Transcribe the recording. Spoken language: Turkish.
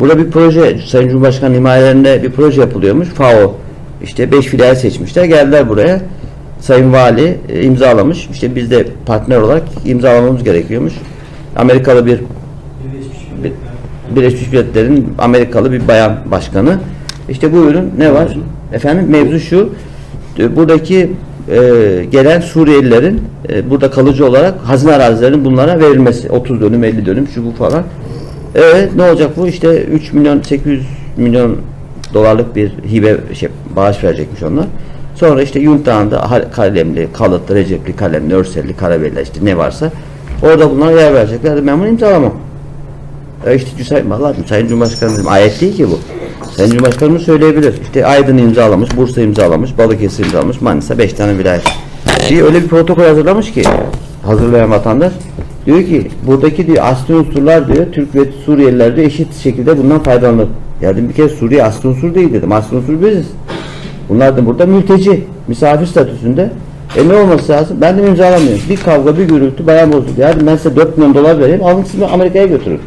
Burada bir proje, Sayın Cumhurbaşkanı himayelerinde bir proje yapılıyormuş. FAO işte 5 filial seçmişler. Geldiler buraya. Sayın Vali e, imzalamış. İşte biz de partner olarak imzalamamız gerekiyormuş. Amerikalı bir bir- Birleşmiş Milletler'in Amerikalı bir bayan başkanı. İşte bu ürün ne var? Efendim mevzu şu. e, Buradaki e, gelen Suriyelilerin e, burada kalıcı olarak hazine arazilerinin bunlara verilmesi. 30 dönüm, 50 dönüm şu bu falan. Evet ne olacak bu? İşte 3 milyon 800 milyon dolarlık bir hibe şey, bağış verecekmiş onlar. Sonra işte Yuntağ'ında ha- kalemli, kalıtlı, recepli, kalemli, örselli, karabella işte ne varsa orada bunlara yer verecekler. Ben bunu imzalamam. E işte Sayın, vallahi Sayın Cumhurbaşkanı dedim, ayet değil ki bu. Sayın Cumhurbaşkanımız söyleyebilir. İşte Aydın imzalamış, Bursa imzalamış, Balıkesir imzalamış, Manisa 5 tane vilayet. Bir öyle bir protokol hazırlamış ki hazırlayan vatandaş diyor ki buradaki diyor asli unsurlar diyor Türk ve Suriyeliler diyor eşit şekilde bundan faydalanır. Ya dedim bir kere Suriye asli unsur değil dedim. Asli unsur biziz. Bunlar da burada mülteci, misafir statüsünde. E ne olması lazım? Ben de imzalamıyorum. Bir kavga, bir gürültü bayan bozuldu. Yani ben size 4 milyon dolar vereyim, alın sizi Amerika'ya götürün.